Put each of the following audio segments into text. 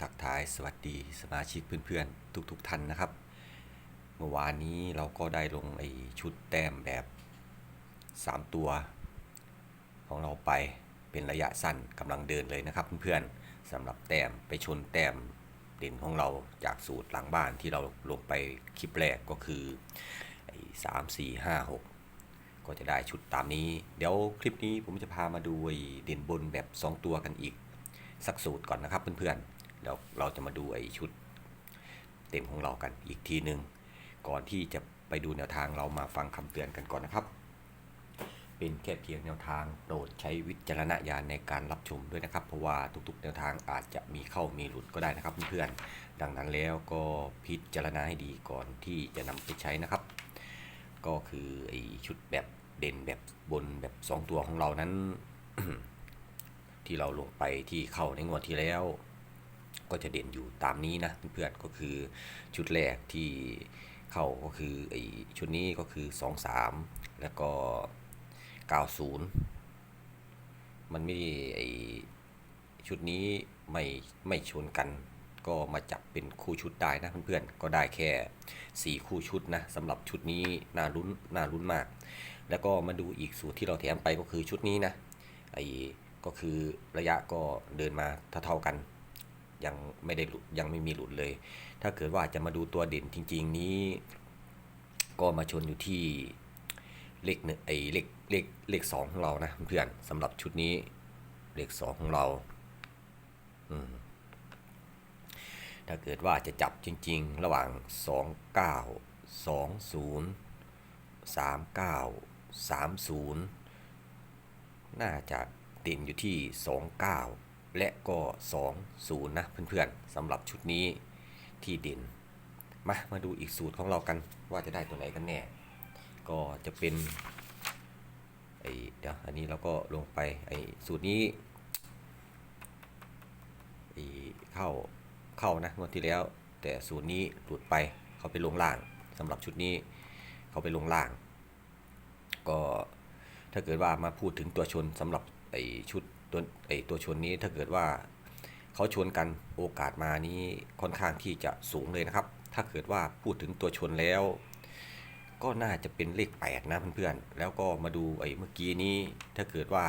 ทักทายสวัสดีสมาชิกเพื่อนๆ ทุกๆท่านนะครับ เมื่อวานนี้เราก็ได้ลงไอชุดแต้มแบบ 3 ตัว ของเราไปเป็นระยะสั้นกำลังเดินเลยนะครับเพื่อนๆสำหรับแต้มไปชนแต้มเด่นของเราจากสูตรหลังบ้านที่เราลงไปคลิปแรกก็คือไอสามสี่ห้าหกก็จะได้ชุดตามนี้ เดี๋ยวคลิปนี้ผมจะพามาดูเด่นบนแบบ 2 ตัวกันอีก สักสูตรก่อนนะครับเพื่อนๆ เดี๋ยวเราจะมาดูไอ้ชุดเต็มของเรากันอีกทีหนึ่งก่อนที่จะไปดูแนวทางเรามาฟังคำเตือนกันก่อนนะครับ เป็นแค่เพียงแนวทางโปรดใช้วิจารณญาณในการรับชมด้วยนะครับ เพราะว่าทุกๆ แนวทางอาจจะมีเข้ามีหลุดก็ได้นะครับเพื่อนๆดังนั้นแล้วก็พิจารณาให้ดีก่อนที่จะนำไปใช้นะครับ ก็คือไอ้ชุดแบบเด่นแบบบนแบบ 2 ตัวของเรานั้น ที่เราลงไปที่เข้าในงวดที่แล้ว ก็จะเด่นอยู่ตามนี้นะเพื่อนๆก็คือชุดแรกที่เข้าก็คือไอชุดนี้ก็คือ 2 3 แล้วก็ 90 มันไม่ไอชุดนี้ไม่ไม่ชนกัน ก็มาจับเป็นคู่ชุดได้นะเพื่อนๆก็ได้แค่ 4 คู่ชุดนะสำหรับชุดนี้น่าลุ้นน่าลุ้นมาก แล้วก็มาดูอีกสูตรที่เราแถมไปก็คือชุดนี้นะไอก็คือระยะก็เดินมาเท่าๆกัน ยังไม่ได้หลุดยังไม่มีหลุดเลย ถ้าเกิดว่าจะมาดูตัวเด่นจริง ๆ นี้ ก็มาชนอยู่ที่เลขหนึ่งไอเลขเลขเลขสองของเรานะเพื่อนสำหรับชุดนี้เลขสองของเราถ้าเกิดว่าจะจับจริง ๆ ระหว่าง 2 9 2 0 3 9 3 0 น่าจะเด่นอยู่ที่ 29 และก็ 20 นะเพื่อนๆสำหรับชุดนี้ที่เด่นมามาดูอีกสูตรของเรากันว่าจะได้ตัวไหนกันแน่ ก็จะเป็นไอเดี๋ยวอันนี้เราก็ลงไปไอสูตรนี้ไอเข้าเข้านะงวดที่แล้ว แต่สูตรนี้หลุดไปเขาไปลงล่างสำหรับชุดนี้เขาไปลงล่าง ก็ถ้าเกิดว่ามาพูดถึงตัวชนสำหรับไอชุด ตัวไอตัวชนนี้ถ้าเกิดว่าเขาชนกันโอกาสมานี้ค่อนข้างที่จะสูงเลยนะครับ ถ้าเกิดว่าพูดถึงตัวชนแล้ว ก็น่าจะเป็นเลข 8 นะเพื่อนๆ แล้วก็มาดูไอ้เมื่อกี้นี้ ถ้าเกิดว่า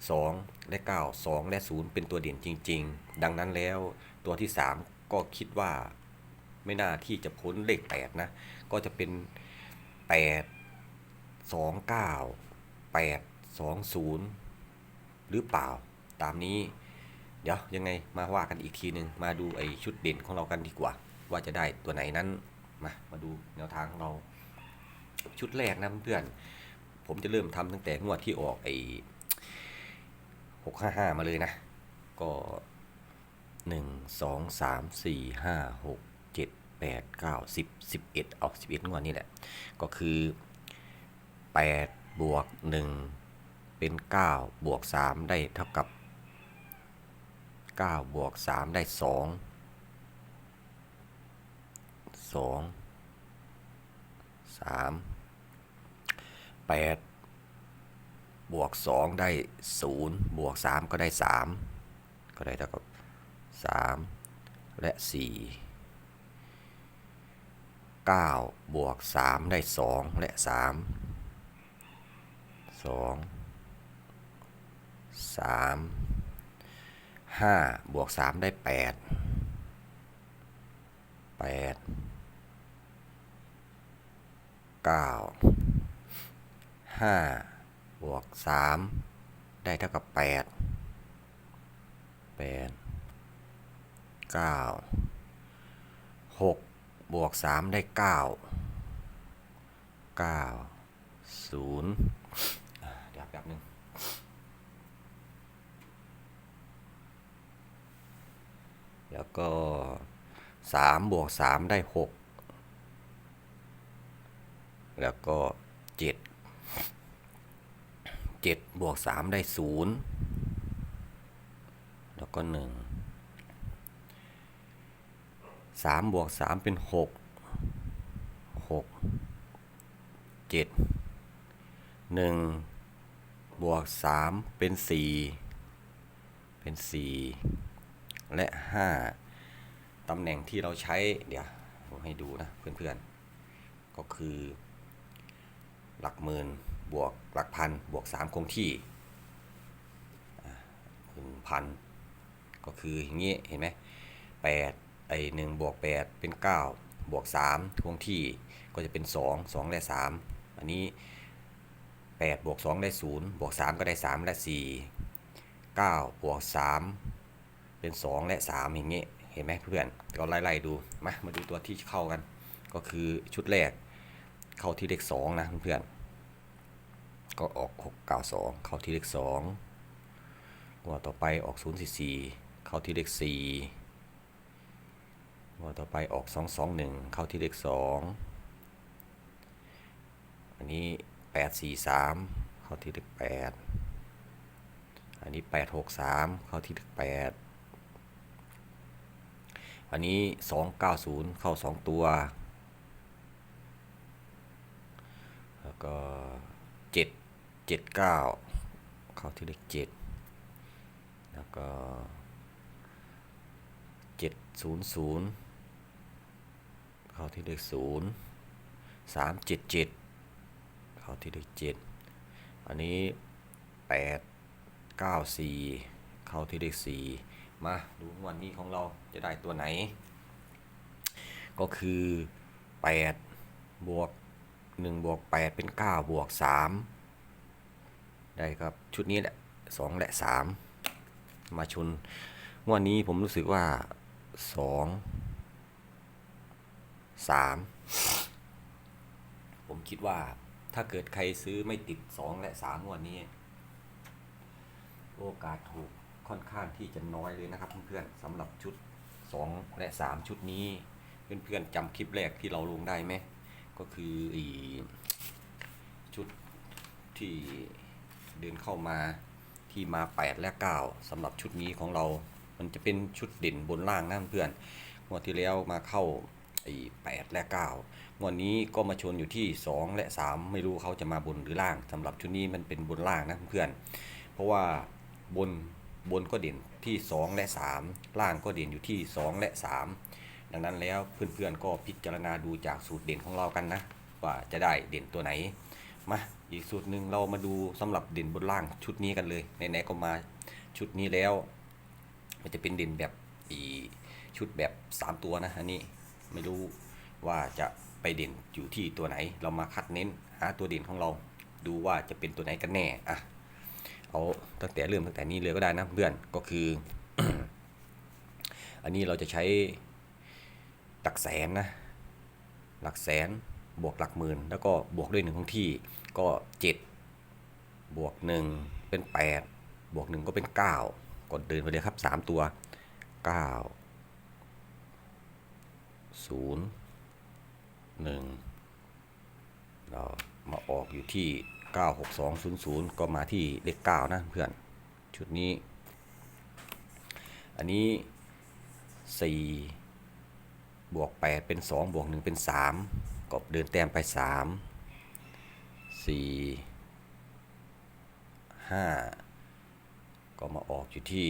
2 และ 9 2 และ 0 เป็นตัวเด่นจริง ๆ ดังนั้นแล้วตัวที่ 3 ก็คิดว่าไม่น่าที่จะพ้นเลข 8 นะ ก็จะเป็น 8 2 9 8 2 0 หรือเปล่าตามนี้ เดี๋ยวยังไงมาว่ากันอีกทีหนึ่งมาดูไอชุดเด่นของเรากันดีกว่า ว่าจะได้ตัวไหนนั้นมามาดูแนวทางของเรา ชุดแรกนะเพื่อนผมจะเริ่มทำตั้งแต่งวดที่ออกไอหกห้าห้ามาเลยนะ ก็หนึ่งสองสามสี่ห้าหกเจ็ดแปดเก้าสิบสิบเอ็ดออกสิบเอ็ดงวดนี่แหละ ก็คือแปดบวกหนึ่ง เป็นเก้าบวกสามได้เท่ากับเก้าบวกสามได้สองสองสามแปดบวกสองได้ศูนย์บวกสามก็ได้สามก็ได้เท่ากับสามและสี่เก้าบวกสามได้สองและสา 3 5 บวก 3 ได้ 8 8 9 5 บวก 3 ได้เท่ากับ 8 8 9 6 บวก 3 ได้ 9 9 0 ก็สามบวกสามได้หกแล้วก็เจ็ดเจ็ดบวกสามได้ศูนย์แล้วก็หนึ่งสามบวกสามเป็นหกหกเจ็ดหนึ่งบวกสามเป็นสี่เป็นสี่และห้า ตำแหน่งที่เราใช้เดี๋ยวผมให้ดูนะเพื่อนๆ ก็คือ หลักหมื่นบวกหลักพันบวกสามคงที่หนึ่งพันก็คืออย่างนี้เห็นไหมแปดไอหนึ่งบวกแปดเป็นเก้าบวกสามคงที่ก็จะเป็นสองสองและสามอันนี้แปดบวกสองได้ศูนย์บวกสามก็ได้สามและสี่เก้าบวกสาม เป็นสองและสามอย่างนี้เห็นไหมเพื่อนก็ไล่ๆดูมามาดูตัวที่เข้ากัน ก็คือชุดแรก เข้าที่เลขสองนะเพื่อนก็ออกหกเก้าสองเข้าที่เลขสองงวดต่อไปออกศูนย์สี่สี่เข้าที่เลขสี่งวดต่อไปออกสองสองหนึ่งเข้าที่เลขสองอันนี้แปดสี่สามเข้าที่เลขแปดอันนี้แปดหกสามเข้าที่เลขแปด อันนี้สองเก้าศูนย์เข้าสองตัว แล้วก็เจ็ดเจ็ดเก้าเข้าที่เลขเจ็ดแล้วก็เจ็ดศูนย์ศูนย์เข้าที่เลขศูนย์สามเจ็ดเจ็ดเข้าที่เลขเจ็ดอันนี้แปดเก้าสี่เข้าที่เลขสี่ มาดูวันนี้ของเราจะได้ตัวไหน ก็คือแปดบวก 1 บวก 8 เป็น 9 บวก 3 ได้ครับ ชุดนี้แหละ 2 และ 3 มาชนงวันนี้ผมรู้สึกว่า 2 3 ผมคิดว่าถ้าเกิดใครซื้อไม่ติด 2 และ 3 งวันนี้ โอกาสถูก ค่อนข้างที่จะน้อยเลยนะครับเพื่อนๆสำหรับชุด 2 และ 3 ชุดนี้ เพื่อนๆจำคลิปแรกที่เราลงได้ไหมก็คืออีชุดที่เดินเข้ามาที่มา 8 และ 9สำหรับชุดนี้ของเรา มันจะเป็นชุดเด่นบนล่างนะเพื่อนงวดที่แล้วมาเข้าไอ้8และ 9 งวดนี้ก็มาชนอยู่ที่ 2 และ 3 ไม่รู้เขาจะมาบนหรือล่างสำหรับชุดนี้มันเป็นบนล่างนะเพื่อนเพราะว่าบน บนก็เด่นที่ 2 และ 3 ล่างก็เด่นอยู่ที่ 2 และ 3 ดังนั้นแล้วเพื่อนๆก็พิจารณาดูจากสูตรเด่นของเรากันนะ ว่าจะได้เด่นตัวไหน มาอีกสูตรหนึ่งเรามาดูสำหรับเด่นบนล่างชุดนี้กันเลยไหนๆก็มาชุดนี้แล้ว มันจะเป็นเด่นแบบอีชุดแบบ 3 ตัวนะอันนี้ไม่รู้ว่าจะไปเด่นอยู่ที่ตัวไหน เรามาคัดเน้นหาตัวเด่นของเรา ดูว่าจะเป็นตัวไหนกันแน่อะ เอาตั้งแต่เริ่มตั้งแต่นี้เลยก็ได้นะเพื่อนก็คือ อันนี้เราจะใช้หลักแสนนะ หลักแสนบวกหลักหมื่น แล้วก็บวกด้วยหนึ่งของที่ก็ 7 บวก 1 เป็น 8 บวก 1 ก็เป็น 9 กดเดินไปเลยครับ 3 ตัว 9 0 1เรามาออกอยู่ที่ 96200 ก็มาที่เลข9นะเพื่อน ชุดนี้ อันนี้ 4 บวก 8 เป็น 2 บวก 1 เป็น 3 ก็เดินแต้มไป 3 4 5 ก็มาออกอยู่ที่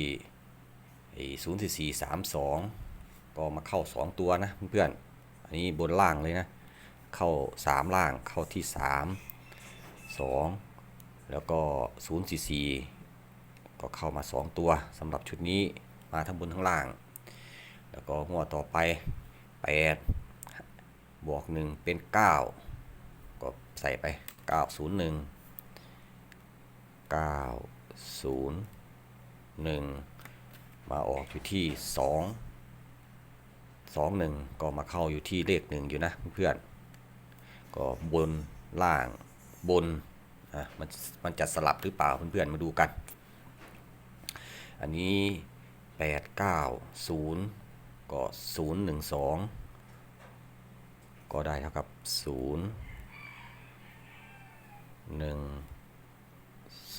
0 4 4 3 2 ก็มาเข้า 2 ตัวนะเพื่อนๆอันนี้บนล่างเลยนะ เข้า 3 ล่างเข้าที่ 3 2 แล้วก็ 0 4 4 ก็เข้ามา 2 ตัวสำหรับชุดนี้มาทั้งบนทั้งล่าง แล้วก็หัวต่อไป 8 บวก 1 เป็น 9 ก็ใส่ไป 901 901 มาออกอยู่ที่ 2 21 ก็มาเข้าอยู่ที่เลข 1 อยู่นะเพื่อนก็บนล่าง บนอะมันมันจะสลับหรือเปล่าเพื่อนๆมาดูกัน อันนี้ 8 9 0 ก็ 0 1 2 ก็ได้เท่ากับ 0 1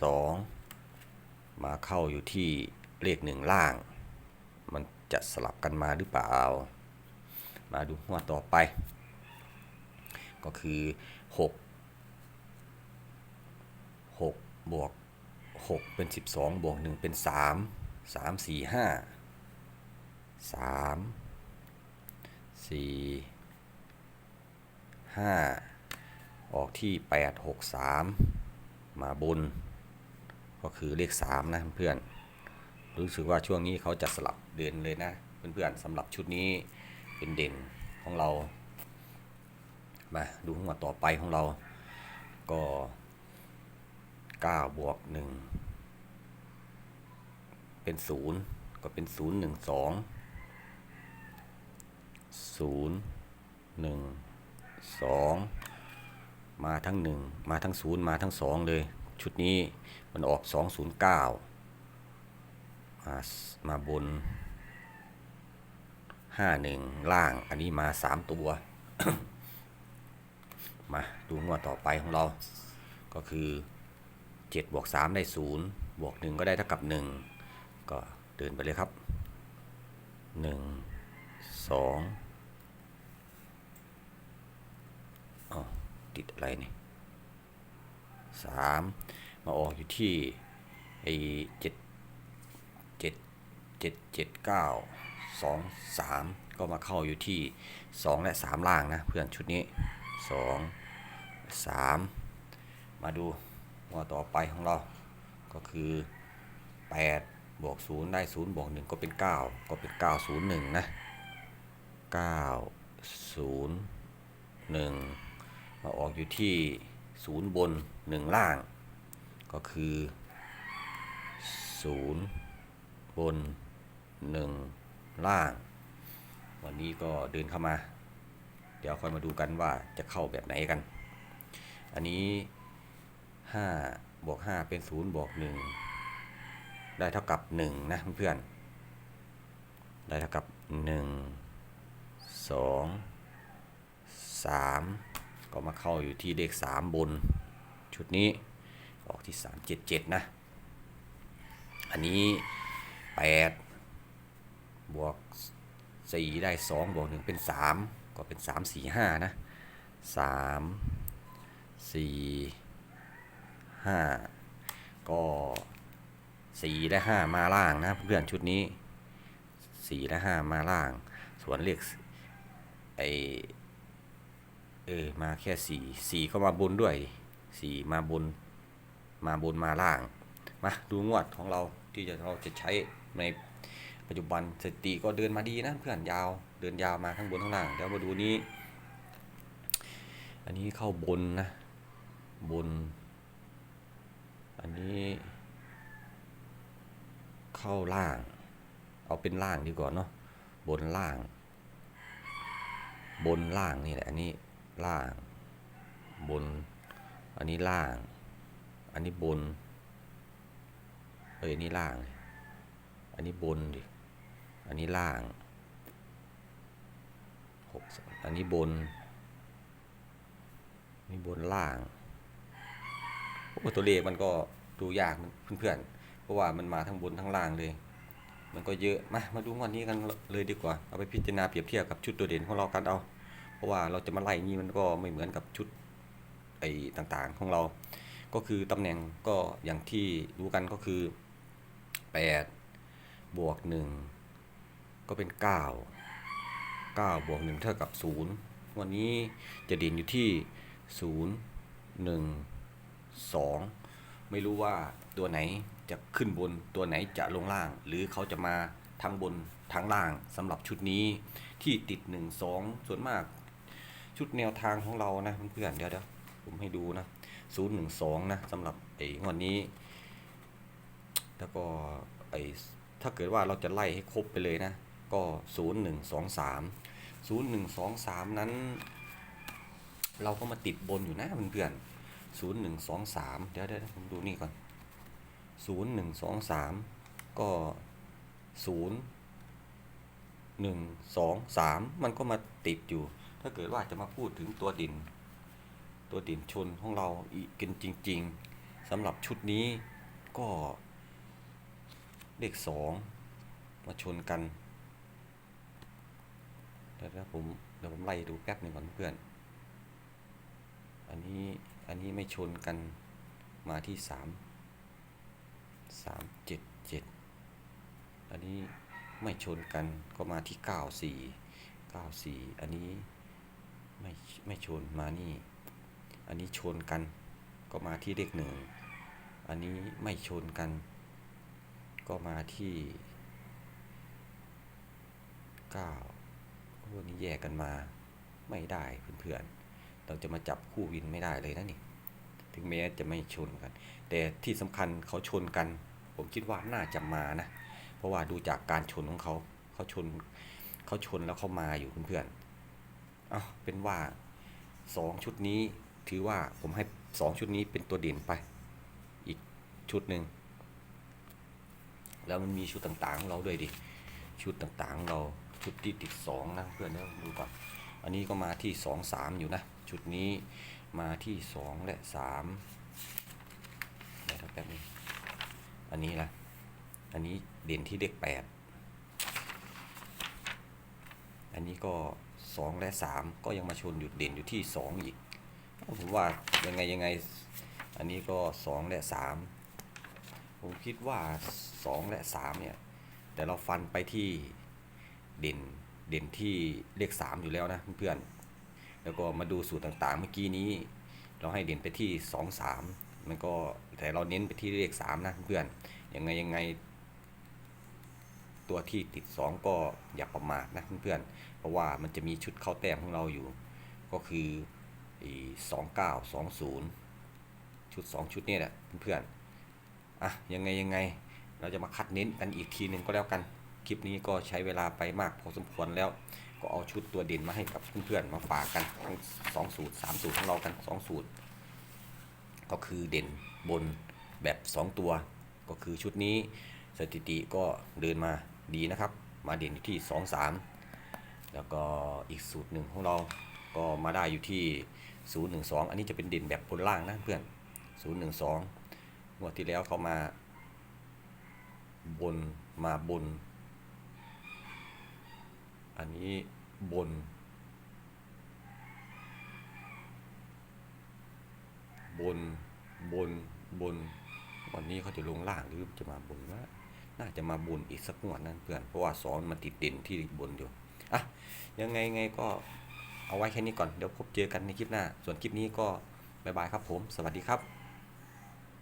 2 มาเข้าอยู่ที่เลข1ล่าง มันจะสลับกันมาหรือเปล่า มาดูหัวต่อไป ก็คือ 6 6 บวก 6 เป็น 12 บวก 1 เป็น 3 3 4 5 3สี่ห้าออกที่แปดหกสามมาบน ก็คือเลขสามนะเพื่อน รู้สึกว่าช่วงนี้เขาจะสลับเดือนเลยนะ เพื่อนๆสำหรับชุดนี้เป็นเด่นของเรา มาดูหัวต่อไปของเราก็ 9บวก1เป็น 0 ก็เป็น 0 1 2 0 1 2 มาทั้ง 1 มาทั้ง 0 มาทั้ง 2 เลย ชุดนี้มันออก 209 มามาบน 51 ล่างอันนี้มา 3 ตัว มาดูงวดต่อไปของเราก็คือ 7บวก3ได้0บวก1ก็ได้เท่ากับ 1 ก็เดินไปเลยครับ 1 2อ๋อติดอะไรนี่3มาออกอยู่ที่ไอ้เจ็ดเจ็ดเจ็ดเจ็ดเก้าสองสามก็มาเข้าอยู่ที่ 2 และ 3 ล่างนะ เพื่อนชุดนี้ 2 3 มาดู หัวต่อไปของเรา ก็คือ8บวก0ได้0บวก1ก็เป็น 9 ก็เป็น 9 0 1 นะ 9 0 1 มาออกอยู่ที่ 0 บน 1 ล่าง ก็คือ 0 บน 1 ล่าง วันนี้ก็เดินเข้ามา เดี๋ยวค่อยมาดูกันว่าจะเข้าแบบไหนกัน อันนี้ 5บวก5เป็น0บวก1ได้เท่ากับ1นะเพื่อนได้เท่ากับ 1 2 3 ก็มาเข้าอยู่ที่เลข 3 บน ชุดนี้ออกที่ 3 7 7 นะ อันนี้ 8 บวก 4 ได้ 2 บวก 1 เป็น 3 ก็เป็น 3 4 5 นะ 3 4 5 ก็ 4 และ 5 มาล่างนะเพื่อนชุดนี้ 4 และ 5 มาล่าง ส่วนเลขไอเออมาแค่ 4 4 ก็มาบนด้วย 4 มาบน มาบนมาล่าง มาดูงวดของเราที่จะเราจะใช้ในปัจจุบันสติก็เดินมาดีนะเพื่อนยาวเดินยาวมาข้างบนข้างล่างเดี๋ยวมาดูนี้ อันนี้เข้าบนนะ บน อันนี้ เข้าล่าง เอาเป็นล่างดีกว่าเนาะบนล่าง บนล่างนี่แหละอันนี้ล่าง บน อันนี้ล่าง อันนี้บนเอ้ยอันนี้ล่าง อันนี้บนดิอันนี้ล่างหกสองอันนี้บนนี่บนล่าง โอ้ตัวเลขมันก็ดูยากเพื่อนๆ เพราะว่ามันมาทั้งบนทั้งล่างเลย มันก็เยอะ มา มาดูวันนี้กันเลยดีกว่า เอาไปพิจารณาเปรียบเทียบกับชุดตัวเด่นของเรากันเอา เพราะว่าเราจะมาไล่นี่มันก็ไม่เหมือนกับชุดไอ้ต่างๆของเรา ก็คือตำแหน่งก็อย่างที่รู้กันก็คือ 8 บวก 1 ก็เป็น 9 9บวก1เท่ากับ 0 วันนี้จะเด่นอยู่ที่ 0 1 2 ไม่รู้ว่าตัวไหนจะขึ้นบนตัวไหนจะลงล่าง หรือเขาจะมาทั้งบนทั้งล่างสำหรับชุดนี้ที่ติด 1 2 ส่วนมาก ชุดแนวทางของเรานะเพื่อนเดี๋ยวเดี๋ยวผมให้ดูนะ0 1 2นะสำหรับไอ้งวดนี้ แล้วก็ไอ้ถ้าเกิดว่าเราจะไล่ให้ครบไปเลยนะ ก็ 0 1 2 3 0 1 2 3 นั้น เราก็มาติดบนอยู่นะเพื่อนๆ 0 1 2 3เดี๋ยวเดี๋ยวผมดูนี่ก่อน0 1 2 3ก็0 1 2 3มันก็มาติดอยู่ ถ้าเกิดว่าจะมาพูดถึงตัวดิน ตัวดินชนของเราอีกกันจริง ๆสำหรับชุดนี้ก็เลขสองมาชนกันเดี๋ยวผมเดี๋ยวผมไล่ดูแป๊บหนึ่งก่อนเพื่อน อันนี้ อันนี้ไม่ชนกันมาที่สามสามเจ็ดเจ็ดอันนี้ไม่ชนกันก็มาที่เก้าสี่เก้าสี่อันนี้ไม่ไม่ชนมานี่ อันนี้ชนกันก็มาที่เลขหนึ่ง อันนี้ไม่ชนกัน ก็มาที่เก้าพวกนี้แยกกันมาไม่ได้เพื่อนๆ เราจะมาจับคู่วินไม่ได้เลยนะนี่ถึงแม้จะไม่ชนกัน แต่ที่สำคัญเขาชนกัน ผมคิดว่าน่าจะมานะ เพราะว่าดูจากการชนของเขาเขาชนเขาชนแล้วเขามาอยู่เพื่อนๆเอาเป็นว่าสองชุดนี้ถือว่าผมให้สองชุดนี้เป็นตัวเด่นไป อีกชุดหนึ่งแล้วมันมีชุดต่างๆของเราด้วยดิชุดต่างๆของเราชุดที่ติดสองนะเพื่อนเดี๋ยวดูก่อนอันนี้ก็มาที่สองสามอยู่นะ ชุดนี้มาที่สองและสามเดี๋ยวแป๊บนึงอันนี้นะอันนี้เด่นที่เลขแปดอันนี้ก็สองและสามก็ยังมาชนอยู่เด่นอยู่ที่สองอีกผมว่ายังไงยังไง อันนี้ก็สองและสามผมคิดว่าสองและสามเนี่ย แต่เราฟันไปที่เด่นเด่นที่เลขสามอยู่แล้วนะเพื่อนๆ แล้วก็มาดูสูตรต่างๆ เมื่อกี้นี้ เราให้เด่นไปที่สองสามมันก็แต่เราเน้นไปที่เลขสามนะเพื่อนยังไงยังไง ตัวที่ติดสองก็อย่าประมาทนะเพื่อนเพราะว่ามันจะมีชุดเข้าแต้มของเราอยู่ ก็คือสองเก้าสองศูนย์ชุดสองชุดนี้แหละเพื่อนๆอะยังไงยังไงเราจะมาคัดเน้นกันอีกทีหนึ่งก็แล้วกันคลิปนี้ก็ใช้เวลาไปมากพอสมควรแล้ว ก็เอาชุดตัวเด่นมาให้กับเพื่อนๆมาฝากกันทั้งสองสูตรสามสูตรของเรากันสองสูตร ก็คือเด่นบนแบบ2ตัว ก็คือชุดนี้สถิติก็เดินมาดีนะครับ มาเด่นอยู่ที่2 3แล้วก็อีกสูตรหนึ่งของเราก็มาได้อยู่ที่ 012 อันนี้จะเป็นเด่นแบบบนล่างนะเพื่อน 012งวดที่แล้วเขามาบนมาบน อันนี้บน บน บน บน วันนี้เขาจะลงล่างหรือจะมาบนว่าน่าจะมาบนอีกสักงวดนั่นเพื่อน เพราะว่าซ้อนมาติดเด่นที่บนอยู่อะยังไงไงก็เอาไว้แค่นี้ก่อน เดี๋ยวพบเจอกันในคลิปหน้า ส่วนคลิปนี้ก็บายบายครับผม สวัสดีครับ